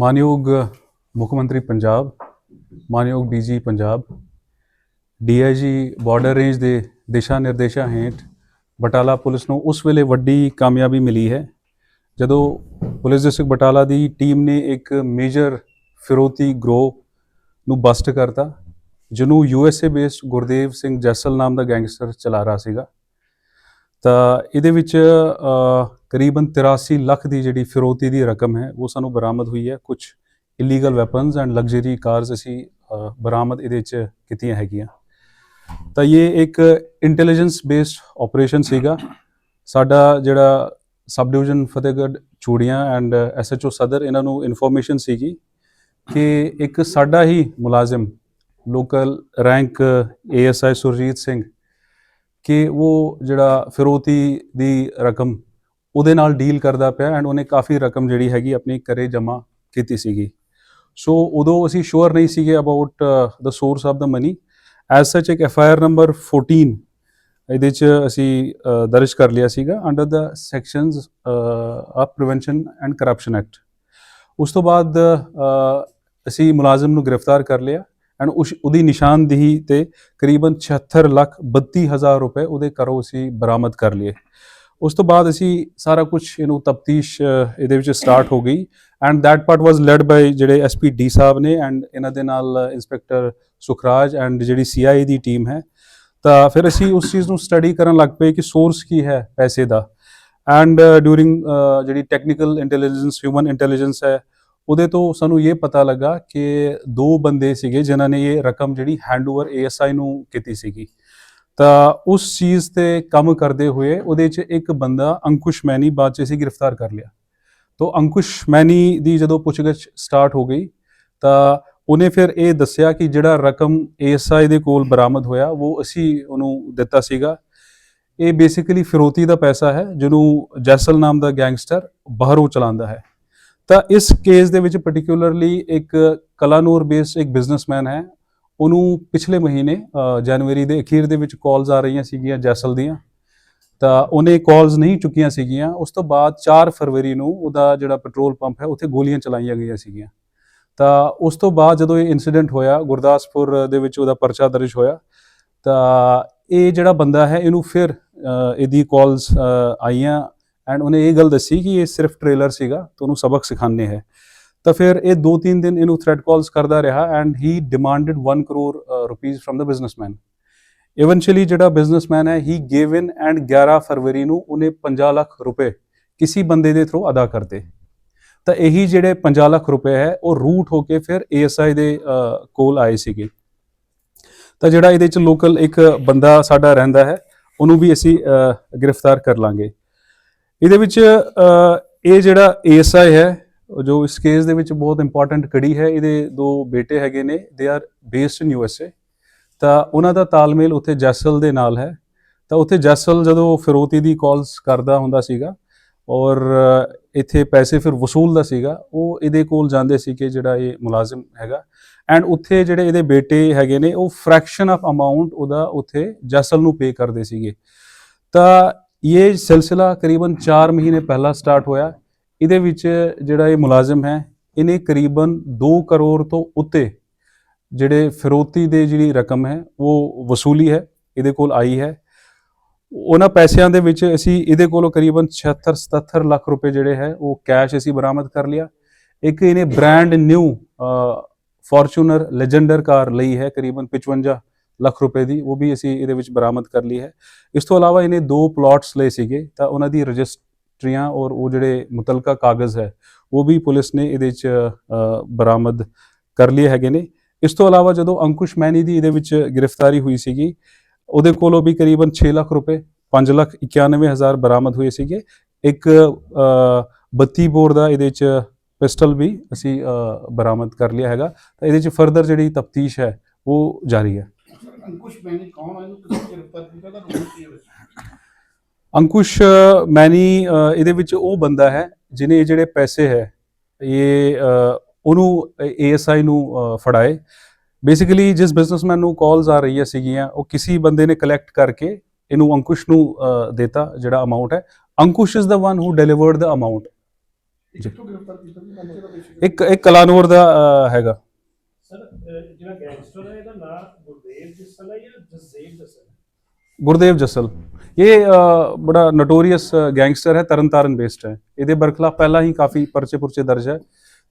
ਮਾਨਯੋਗ ਮੁੱਖ ਮੰਤਰੀ ਪੰਜਾਬ, ਮਾਨਯੋਗ DG Punjab DIG border range ਦੇ ਦਿਸ਼ਾ ਨਿਰਦੇਸ਼ਾਂ ਹੇਠ ਬਟਾਲਾ ਪੁਲਿਸ ਨੂੰ ਉਸ ਵੇਲੇ ਵੱਡੀ ਕਾਮਯਾਬੀ ਮਿਲੀ ਹੈ, ਜਦੋਂ ਪੁਲਿਸ ਡਿਸਟ੍ਰਿਕਟ ਬਟਾਲਾ ਦੀ ਟੀਮ ਨੇ ਇੱਕ ਮੇਜਰ ਫਿਰੋਤੀ ਗਰੋਹ ਨੂੰ ਬਸਟ ਕਰਤਾ, ਜਿਹਨੂੰ ਯੂਐਸਏ ਬੇਸਡ ਗੁਰਦੇਵ ਸਿੰਘ ਜੈਸਲ ਨਾਮ ਦਾ ਗੈਂਗਸਟਰ ਚਲਾ ਰਿਹਾ ਸੀਗਾ। ਤਾਂ ਇਹਦੇ ਵਿੱਚ ਕਰੀਬਨ 83 ਲੱਖ ਦੀ ਜਿਹੜੀ ਫਿਰੋਤੀ ਦੀ ਰਕਮ ਹੈ, ਉਹ ਸਾਨੂੰ ਬਰਾਮਦ ਹੋਈ ਹੈ। ਕੁਝ illegal weapons and luxury cars ਅਸੀਂ ਬਰਾਮਦ ਇਹਦੇ 'ਚ ਕੀਤੀਆਂ ਹੈਗੀਆਂ। ਤਾਂ ਇਹ ਇੱਕ ਇੰਟੈਲੀਜੈਂਸ ਬੇਸਡ ਆਪਰੇਸ਼ਨ ਸੀਗਾ। ਸਾਡਾ ਜਿਹੜਾ ਸਬ ਡਿਵੀਜ਼ਨ ਫਤਿਹਗੜ੍ਹ, ਚੂੜੀਆਂ ਐਂਡ ਐਸਐਚਓ ਸਦਰ, ਇਹਨਾਂ ਨੂੰ ਇਨਫੋਰਮੇਸ਼ਨ ਸੀਗੀ ਕਿ ਇੱਕ ਸਾਡਾ ਹੀ ਮੁਲਾਜ਼ਮ local rank ASI Surjit Singh, ਕਿ ਉਹ ਜਿਹੜਾ ਫਿਰੋਤੀ ਦੀ ਰਕਮ ਉਹਦੇ ਨਾਲ ਡੀਲ ਕਰਦਾ ਪਿਆ ਐਂਡ ਉਹਨੇ ਕਾਫੀ ਰਕਮ ਜਿਹੜੀ ਹੈਗੀ ਆਪਣੀ ਘਰੇ ਜਮ੍ਹਾਂ ਕੀਤੀ ਸੀਗੀ। ਸੋ ਉਦੋਂ ਅਸੀਂ ਸ਼ੋਰ ਨਹੀਂ ਸੀਗੇ about the source of the money as such ਇੱਕ ਐਫ ਆਈ ਆਰ ਨੰਬਰ 14 ਇਹਦੇ ਚ ਅਸੀਂ ਦਰਜ ਕਰ ਲਿਆ ਸੀਗਾ under the sections of prevention and corruption act ਉਸ ਤੋਂ ਬਾਅਦ ਅਸੀਂ ਮੁਲਾਜ਼ਮ ਨੂੰ ਗ੍ਰਿਫਤਾਰ ਕਰ ਲਿਆ ਐਂਡ ਉਸ, ਉਹਦੀ ਨਿਸ਼ਾਨਦੇਹੀ ਤੇ ਕਰੀਬਨ 76 ਲੱਖ 32 ਹਜ਼ਾਰ ਰੁਪਏ ਉਹਦੇ ਘਰੋਂ ਅਸੀਂ ਬਰਾਮਦ ਕਰ ਲਏ। ਉਸ ਤੋਂ ਬਾਅਦ ਅਸੀਂ ਸਾਰਾ ਕੁਝ ਇਹਨੂੰ ਤਫਤੀਸ਼ ਇਹਦੇ ਵਿੱਚ ਸਟਾਰਟ ਹੋ ਗਈ। And that part was led by ਜਿਹੜੇ ਐਸਪੀ ਡੀ ਸਾਹਿਬ ਨੇ ਐਂਡ ਇਹਨਾਂ ਦੇ ਨਾਲ ਇੰਸਪੈਕਟਰ ਸੁਖਰਾਜ ਐਂਡ ਜਿਹੜੀ ਸੀਆਈਏ ਦੀ ਟੀਮ ਹੈ। ਤਾਂ ਫਿਰ ਅਸੀਂ ਉਸ ਚੀਜ਼ ਨੂੰ ਸਟੱਡੀ ਕਰਨ ਲੱਗ ਪਏ ਕਿ ਸੋਰਸ ਕੀ ਹੈ ਪੈਸੇ ਦਾ। ਐਂਡ ਡਿਊਰਿੰਗ ਜਿਹੜੀ ਟੈਕਨੀਕਲ ਇੰਟੈਲੀਜੈਂਸ ਹਿਊਮਨ ਇੰਟੈਲੀਜੈਂਸ ਹੈ, ਉਹਦੇ ਤੋਂ ਸਾਨੂੰ ਇਹ ਪਤਾ ਲੱਗਾ ਕਿ ਦੋ ਬੰਦੇ ਸੀਗੇ ਜਿਨ੍ਹਾਂ ਨੇ ਇਹ ਰਕਮ ਜਿਹੜੀ ਹੈਂਡਓਵਰ ਏਐਸਆਈ ਨੂੰ ਕੀਤੀ ਸੀਗੀ। ਤਾਂ ਉਸ ਚੀਜ਼ ਤੇ ਕੰਮ ਕਰਦੇ ਹੋਏ ਉਹਦੇ 'ਚ ਇੱਕ ਬੰਦਾ ਅੰਕੁਸ਼ ਮੈਨੀ ਬਾਅਦ 'ਚ ਅਸੀਂ ਗ੍ਰਿਫਤਾਰ ਕਰ ਲਿਆ। ਤੋਂ ਅੰਕੁਸ਼ ਮੈਨੀ ਦੀ ਜਦੋਂ ਪੁੱਛਗਿੱਛ ਸਟਾਰਟ ਹੋ ਗਈ, ਤਾਂ ਉਹਨੇ ਫਿਰ ਇਹ ਦੱਸਿਆ ਕਿ ਜਿਹੜਾ ਰਕਮ ਏਐਸਆਈ ਦੇ ਕੋਲ ਬਰਾਮਦ ਹੋਇਆ, ਉਹ ਅਸੀਂ ਉਹਨੂੰ ਦਿੱਤਾ ਸੀਗਾ। ਇਹ ਬੇਸਿਕਲੀ ਫਿਰੋਤੀ ਦਾ ਪੈਸਾ ਹੈ, ਜਿਹਨੂੰ ਜੈਸਲ ਨਾਮ ਦਾ ਗੈਂਗਸਟਰ ਬਾਹਰੋਂ ਚਲਾਉਂਦਾ ਹੈ। ਤਾਂ ਇਸ ਕੇਸ ਦੇ ਵਿੱਚ ਪਾਰਟਿਕੂਲਰਲੀ ਇੱਕ ਕਲਾਨੂਰ ਬੇਸਡ ਇੱਕ ਬਿਜ਼ਨਸਮੈਨ ਹੈ ਉਹਨੂੰ ਪਿਛਲੇ ਮਹੀਨੇ ਜਨਵਰੀ ਦੇ ਅਖੀਰ ਦੇ ਵਿੱਚ ਕਾਲਸ ਆ ਰਹੀਆਂ ਸੀਗੀਆਂ ਜੈਸਲ ਦੀਆਂ। ਤਾਂ ਉਹਨੇ ਕਾਲਸ ਨਹੀਂ ਚੁੱਕੀਆਂ ਸੀਗੀਆਂ। ਉਸ ਤੋਂ ਬਾਅਦ 4 ਫਰਵਰੀ ਨੂੰ ਉਹਦਾ ਜਿਹੜਾ ਪੈਟਰੋਲ ਪੰਪ ਹੈ, ਉੱਥੇ ਗੋਲੀਆਂ ਚਲਾਈਆਂ ਗਈਆਂ ਸੀਗੀਆਂ। ਤਾਂ ਉਸ ਤੋਂ ਬਾਅਦ ਜਦੋਂ ਇਹ ਇਨਸੀਡੈਂਟ ਹੋਇਆ, ਗੁਰਦਾਸਪੁਰ ਦੇ ਵਿੱਚ ਉਹਦਾ ਪਰਚਾ ਦਰਜ ਹੋਇਆ, ਤਾਂ ਇਹ ਜਿਹੜਾ ਬੰਦਾ ਹੈ, ਇਹਨੂੰ ਫਿਰ ਇਹਦੀ ਕਾਲਸ ਆਈਆਂ। ਐਂਡ ਉਹਨੇ ਇਹ ਗੱਲ ਦੱਸੀ ਕਿ ਇਹ ਸਿਰਫ ਟ੍ਰੇਲਰ ਸੀਗਾ, ਤੇ ਉਹਨੂੰ ਸਬਕ ਸਿਖਾਣੇ ਹੈ। ਤਾਂ ਫਿਰ ਇਹ 2-3 ਦਿਨ ਇਹਨੂੰ ਥ੍ਰੈਟ ਕਾਲਸ ਕਰਦਾ ਰਿਹਾ and he demanded 1 crore rupees firm the businessman eventually ਜਿਹੜਾ ਬਿਜ਼ਨਸਮੈਨ ਹੈ ਹੀ ਗੇਵ ਇਨ ਐਂਡ 11 ਫਰਵਰੀ ਨੂੰ ਉਹਨੇ 50 ਲੱਖ ਰੁਪਏ ਕਿਸੇ ਬੰਦੇ ਦੇ ਥਰੂ ਅਦਾ ਕਰਤੇ। ਤਾਂ ਇਹੀ ਜਿਹੜੇ 50 ਲੱਖ ਰੁਪਏ ਹੈ, ਉਹ ਰੂਟ ਹੋ ਕੇ ਫਿਰ ਏਐਸਆਈ ਦੇ ਕੋਲ ਆਏ ਸੀਗੇ। ਤਾਂ ਜਿਹੜਾ ਇਹਦੇ ਚ ਲੋਕਲ ਇੱਕ ਬੰਦਾ ਸਾਡਾ ਰਹਿੰਦਾ ਹੈ, ਉਹਨੂੰ ਵੀ ਅਸੀਂ ਗ੍ਰਿਫਤਾਰ ਕਰ ਲਾਂਗੇ। ਇਹਦੇ ਵਿੱਚ ਇਹ ਜਿਹੜਾ ਏਐਸਆਈ ਹੈ ਜੋ ਇਸ ਕੇਸ ਦੇ ਵਿੱਚ ਬਹੁਤ ਇੰਪੋਰਟੈਂਟ ਕੜੀ ਹੈ, ਇਹਦੇ ਦੋ ਬੇਟੇ ਹੈਗੇ ਨੇ they are based in USA ਤਾਂ ਉਹਨਾਂ ਦਾ ਤਾਲਮੇਲ ਉੱਥੇ ਜੈਸਲ ਦੇ ਨਾਲ ਹੈ। ਤਾਂ ਉੱਥੇ ਜੈਸਲ ਜਦੋਂ ਫਿਰੋਤੀ ਦੀ ਕਾਲਸ ਕਰਦਾ ਹੁੰਦਾ ਸੀਗਾ, ਔਰ ਇੱਥੇ ਪੈਸੇ ਫਿਰ ਵਸੂਲਦਾ ਸੀਗਾ, ਉਹ ਇਹਦੇ ਕੋਲ ਜਾਂਦੇ ਸੀ ਕਿ ਜਿਹੜਾ ਇਹ ਮੁਲਾਜ਼ਮ ਹੈਗਾ। ਐਂਡ ਉੱਥੇ ਜਿਹੜੇ ਇਹਦੇ ਬੇਟੇ ਹੈਗੇ ਨੇ, ਉਹ ਫ੍ਰੈਕਸ਼ਨ ਆਫ ਅਮਾਉਂਟ ਉਹਦਾ ਉੱਥੇ ਜੈਸਲ ਨੂੰ ਪੇ ਕਰਦੇ ਸੀਗੇ। ਤਾਂ ਇਹ ਸਿਲਸਿਲਾ ਕਰੀਬਨ 4 ਮਹੀਨੇ ਪਹਿਲਾਂ ਸਟਾਰਟ ਹੋਇਆ। ਇਹਦੇ ਵਿੱਚ ਜਿਹੜਾ ਇਹ ਮੁਲਾਜ਼ਮ ਹੈ, ਇਹਨੇ ਕਰੀਬਨ 2 ਕਰੋੜ ਤੋਂ ਉੱਤੇ ਜਿਹੜੇ ਫਿਰੋਤੀ ਦੇ ਜਿਹੜੀ ਰਕਮ ਹੈ, ਉਹ ਵਸੂਲੀ ਹੈ, ਇਹਦੇ ਕੋਲ ਆਈ ਹੈ। ਉਹਨਾਂ ਪੈਸਿਆਂ ਦੇ ਵਿੱਚ ਅਸੀਂ ਇਹਦੇ ਕੋਲੋਂ ਕਰੀਬਨ 76 77 ਲੱਖ ਰੁਪਏ ਜਿਹੜੇ ਹੈ, ਉਹ ਕੈਸ਼ ਅਸੀਂ ਬਰਾਮਦ ਕਰ ਲਿਆ। ਇੱਕ ਇਹਨੇ brand new Fortuner Legender car ਲਈ ਹੈ, ਕਰੀਬਨ 55 ਲੱਖ ਰੁਪਏ ਦੀ, ਉਹ ਵੀ ਅਸੀਂ ਇਹਦੇ ਵਿੱਚ ਬਰਾਮਦ ਕਰ ਲਈ ਹੈ। ਇਸ ਤੋਂ ਇਲਾਵਾ ਇਹਨੇ ਦੋ ਪਲਾਟਸ ਲਏ ਸੀਗੇ, ਤਾਂ ਉਹਨਾਂ ਦੀ ਰਜਿਸਟਰੀਆਂ ਔਰ ਉਹ ਜਿਹੜੇ ਮੁਤਲਕਾ ਕਾਗਜ਼ ਹੈ ਉਹ ਵੀ ਪੁਲਿਸ ਨੇ ਇਹਦੇ 'ਚ ਬਰਾਮਦ ਕਰ ਲਏ ਹੈਗੇ ਨੇ। ਇਸ ਤੋਂ ਇਲਾਵਾ ਜਦੋਂ ਅੰਕੁਸ਼ ਮੈਨੀ ਦੀ ਇਹਦੇ ਵਿੱਚ ਗ੍ਰਿਫਤਾਰੀ ਹੋਈ ਸੀਗੀ ਉਹਦੇ ਕੋਲੋਂ ਵੀ ਕਰੀਬਨ 6 ਲੱਖ ਰੁਪਏ 5 ਲੱਖ 91 ਹਜ਼ਾਰ ਬਰਾਮਦ ਹੋਏ ਸੀਗੇ। ਇੱਕ ਅ, 32 ਬੋਰ ਦਾ ਇਹਦੇ 'ਚ ਪਿਸਟਲ ਵੀ ਅਸੀਂ ਬਰਾਮਦ ਕਰ ਲਿਆ ਹੈਗਾ। ਤਾਂ ਇਹਦੇ 'ਚ ਫਰਦਰ ਜਿਹੜੀ ਤਫਤੀਸ਼ ਹੈ ਉਹ ਜਾਰੀ ਹੈ। ਅੰਕੁਸ਼ ਮੈਨੀ ਕੌਣ ਹੈ ਇਹਨੂੰ ਕਿਸ ਗ੍ਰਿਫਤਾਰ ਕੀਤਾ ਤਾਂ ਰੋਲ ਕੀ ਹੈ ਅੰਕੁਸ਼ ਮੈਨੀ ਇਹਦੇ ਵਿੱਚ ਉਹ ਬੰਦਾ ਹੈ ਜਿਨੇ ਇਹ ਜਿਹੜੇ ਪੈਸੇ ਹੈ ਇਹ ਉਹਨੂੰ ਏਐਸਆਈ ਨੂੰ ਫੜਾਏ। ਬੇਸਿਕਲੀ ਜਿਸ ਬਿਜ਼ਨਸਮੈਨ ਨੂੰ ਕਾਲਸ ਆ ਰਹੀਆਂ ਸੀਗੀਆਂ ਉਹ ਕਿਸੇ ਬੰਦੇ ਨੇ ਕਲੈਕਟ ਕਰਕੇ ਇਹਨੂੰ ਅੰਕੁਸ਼ ਨੂੰ ਦੇਤਾ ਜਿਹੜਾ ਅਮਾਉਂਟ ਹੈ। Ankush is the one who delivered the amount ਇੱਕ ਇੱਕ ਕਲਾਨੌਰ ਦਾ ਹੈਗਾ। ਸਰ ਜਿਹੜਾ ਗੈਂਗਸਟਰ ਹੈ ਇਹਦਾ ਨਾਮ ਗੁਰਦੇਵ ਜਸਲ ਹੈ ਜਾਂ ਜਸਦੇਵ ਜਸਲ ਗੁਰਦੇਵ ਜਸਲ। ਇਹ ਬੜਾ ਨੋਟੋਰੀਅਸ ਗੈਂਗਸਟਰ ਹੈ ਤਰਨਤਾਰਨ ਬੇਸਡ ਹੈ ਇਹਦੇ ਬਰਖਲਾਫ ਪਹਿਲਾਂ ਹੀ ਕਾਫੀ ਪਰਚੇ ਪੁਰਚੇ ਦਰਜ ਹੈ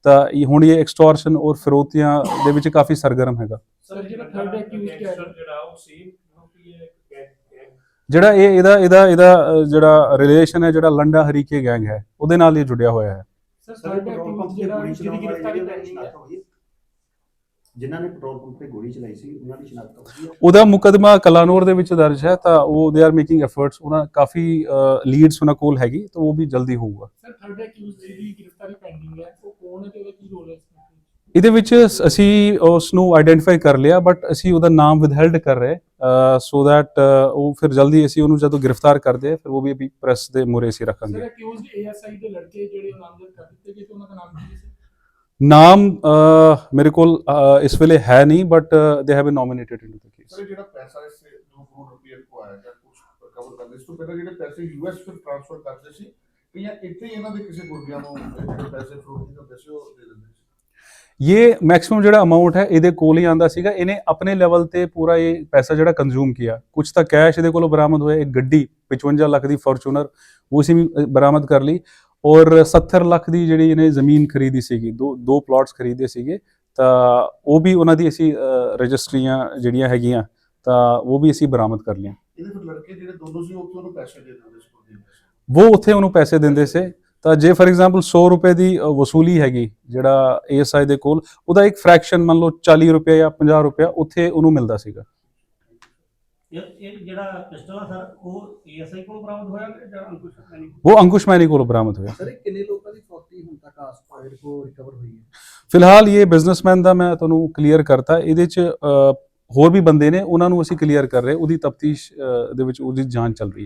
ਤਾਂ ਇਹ ਹੁਣ ਇਹ ਐਕਸਟੋਰਸ਼ਨ ਔਰ ਫਿਰੌਤੀਆਂ ਦੇ ਵਿੱਚ ਕਾਫੀ ਸਰਗਰਮ ਹੈਗਾ ਸਰ ਜਿਹੜਾ ਉਹ ਸੇਮ ਇਹ ਇਹਦਾ ਇਹਦਾ ਇਹਦਾ ਜਿਹੜਾ ਰਿਲੇਸ਼ਨ ਹੈ ਜਿਹੜਾ ਲੰਡਾ ਹਰੀਕੇ ਗੈਂਗ ਹੈ ਉਹਦੇ ਨਾਲ ਇਹ ਜੁੜਿਆ ਹੋਇਆ ਹੈ ਸਰ ਸਰ ਥਰਡ ਤੇ ਜਿਹੜਾ ਗ੍ਰਿਫਤਾਰੀ ਜਿਹੜੇ ਸ਼ਨਾਖਤ ਹੋਈ ਹੈ। ਜਿਨ੍ਹਾਂ ਨੇ ਪੈਟਰੋਲ ਪੰਪ ਤੇ ਗੋਲੀ ਚਲਾਈ ਸੀ ਉਹਨਾਂ ਦੀ ਸ਼ਨਾਖਤ ਹੋਈ ਹੈ। ਉਹਦਾ ਮੁਕਦਮਾ ਕਲਾਨੌਰ ਦੇ ਵਿੱਚ ਦਰਜ ਹੈ ਤਾਂ ਉਹ ਦੇ ਆਰ ਮੇਕਿੰਗ ਐਫਰਟਸ ਉਹਨਾਂ ਕਾਫੀ ਲੀਡਸ ਉਹਨਾਂ ਕੋਲ ਹੈਗੀ ਤਾਂ ਉਹ ਵੀ ਜਲਦੀ ਹੋਊਗਾ। ਸਰ ਥਰਡ ਅਕਿਊਜ਼ਡ ਜਿਹਦੀ ਗ੍ਰਿਫਤਾਰੀ ਪੈਂਡਿੰਗ ਹੈ ਉਹ ਕੌਣ ਹੈ ਤੇ ਉਹਦਾ ਕੀ ਰੋਲ ਹੈ ਇਸ ਵਿੱਚ? ਇਹਦੇ ਵਿੱਚ ਸ- ਅਸੀਂ ਉਸ ਨੂੰ ਆਇਡੈਂਟੀਫਾਈ ਕਰ ਲਿਆ ਬਟ ਅਸੀਂ ਉਹਦਾ ਨਾਮ ਵਿਦਹੈਲਡ ਕਰ ਰਹੇ ਸੋ ਦੈਟ ਉਹ ਫਿਰ ਜਲਦੀ ਅਸੀਂ ਉਹਨੂੰ ਜਦੋਂ ਗ੍ਰਿਫਤਾਰ ਕਰਦੇ ਹਾਂ ਫਿਰ ਉਹ ਵੀ ਅਭੀ ਪ੍ਰੈਸ ਦੇ ਮੂਹਰੇ ਅਸੀਂ ਸਰ ਰੱਖਾਂਗੇ ਅਕਿਊਜ਼ਡ ਏਐਸਆਈ ਦੇ ਲੜਕੇ ਜਿਹੜੇ ਨਾਮਜ਼ਦ ਕਰ ਦਿੱਤੇ ਗਏ ਤੇ ਉਹਨਾਂ ਦਾ ਨਾਮ ਕੀ ਹੈ ਨਾਮ ਮੇਰੇ ਕੋਲ ਇਸ ਵੇਲੇ ਹੈ ਨਹੀਂ but they have been nominated into the case sir ਜਿਹੜਾ ਪੈਸਾ ਇਸ 2 ਕਰੋੜ ਰੁਪਏ ਕੋ ਆਇਆ ਜਾਂ ਕੁਝ ਰਿਕਵਰ ਕਰਨ ਇਸ ਤੋਂ ਪਹਿਲਾਂ ਜਿਹੜੇ ਪੈਸੇ ਯੂਐਸ ਫਿਰ ਟ੍ਰਾਂਸਫਰ ਕਰਦੇ ਸੀ ਕਿ ਜਾਂ ਇੱਥੇ ਹੀ ਇਹਨਾਂ ਦੇ ਕਿਸੇ ਗੁਰਗਿਆਂ ਨੂੰ ਜਿਹੜੇ ਪੈਸੇ ਫਰੋਡ ਦੇ ਪੈਸੇ ਉਹ ਦੇ ਦਿੰਦੇ ਸੀ? ਇਹ ਮੈਕਸਿਮਮ ਜਿਹੜਾ ਅਮਾਉਂਟ ਹੈ ਇਹਦੇ ਕੋਲ ਹੀ ਆਂਦਾ ਸੀਗਾ। ਇਹਨੇ ਆਪਣੇ ਲੈਵਲ ਤੇ ਪੂਰਾ ਇਹ ਪੈਸਾ ਜਿਹੜਾ ਕੰਜ਼ੂਮ ਕੀਤਾ। ਕੁਝ ਤਾਂ ਕੈਸ਼ ਇਹਦੇ ਕੋਲੋਂ ਬਰਾਮਦ ਹੋਇਆ ਇੱਕ ਗੱਡੀ 55 ਲੱਖ ਦੀ ਫੋਰਚੂਨਰ ਉਹ ਅ, ਬਰਾਮਦ ਕਰ ਲਈ। ਔਰ 70 ਲੱਖ ਦੀ ਜਿਹੜੀ ਇਹਨੇ ਜ਼ਮੀਨ ਖਰੀਦੀ ਸੀਗੀ ਦੋ ਦੋ ਪਲਾਟਸ ਖਰੀਦੇ ਸੀਗੇ ਤਾਂ ਉਹ ਵੀ ਉਹਨਾਂ ਦੀ ਅਸੀਂ ਰਜਿਸਟਰੀਆਂ ਜਿਹੜੀਆਂ ਹੈਗੀਆਂ ਤਾਂ ਉਹ ਵੀ ਅਸੀਂ ਬਰਾਮਦ ਕਰ ਲਈਆਂ। ਇਹਦੇ ਫਿਰ ਲੜਕੇ ਜਿਹੜੇ ਦੋਨੋਂ ਸੀ ਉੱਥੇ ਉਹਨੂੰ ਪੈਸੇ ਦੇ ਦਿੰਦੇ ਸੀ ਗੁਰਦੀਪ ਪੈਸੇ। ਉਹ ਉੱਥੇ ਉਹਨੂੰ ਪੈਸੇ ਦਿੰਦੇ ਸੀ। ਤਾਂ ਜੇ ਫਾਰ ਐਗਜ਼ਾਮਪਲ 100 ਰੁਪਏ ਦੀ ਵਸੂਲੀ ਹੈਗੀ ਜਿਹੜਾ ਏਐਸਆਈ ਦੇ ਕੋਲ ਉਹਦਾ ਇੱਕ ਫ੍ਰੈਕਸ਼ਨ ਮੰਨ ਲਓ 40 ਰੁਪਏ ਜਾਂ 50 ਰੁਪਏ ਉੱਥੇ ਉਹਨੂੰ ਮਿਲਦਾ ਸੀਗਾ। ਇਹ ਇਹ ਜਿਹੜਾ ਪਿਸਟਲ ਆ ਸਰ ਉਹ ਏਐਸਆਈ ਕੋਲ ਬਰਾਮਦ ਹੋਇਆ ਕਿ ਜਾਂ ਅੰਕੁਸ਼ ਸੈਣੀ ਉਹ ਅੰਕੁਸ਼ ਮੈਨੀ ਕੋਲ ਬਰਾਮਦ ਹੋਇਆ। ਸਰ ਇਹ ਕਿੰਨੇ ਲੋਕਾਂ ਦੀ ਫੌਤੀ ਹੁਣ ਤੱਕ ਆਸ-ਪਾਸ ਕੋ ਰਿਕਵਰ ਹੋਈ ਹੈ? ਫਿਲਹਾਲ ਇਹ ਬਿਜ਼ਨਸਮੈਨ ਦਾ ਮੈਂ ਤੁਹਾਨੂੰ ਕਲੀਅਰ ਕਰਤਾ। ਇਹਦੇ ਚ ਅ, ਹੋਰ ਵੀ ਬੰਦੇ ਨੇ ਉਹਨਾਂ ਨੂੰ ਅਸੀਂ ਕਲੀਅਰ ਕਰ ਰਹੇ ਉਹਦੀ ਤਫਤੀਸ਼ ਦੇ ਵਿੱਚ ਉਹਦੀ ਜਾਂਚ ਚੱਲ ਰਹੀ ਹੈ।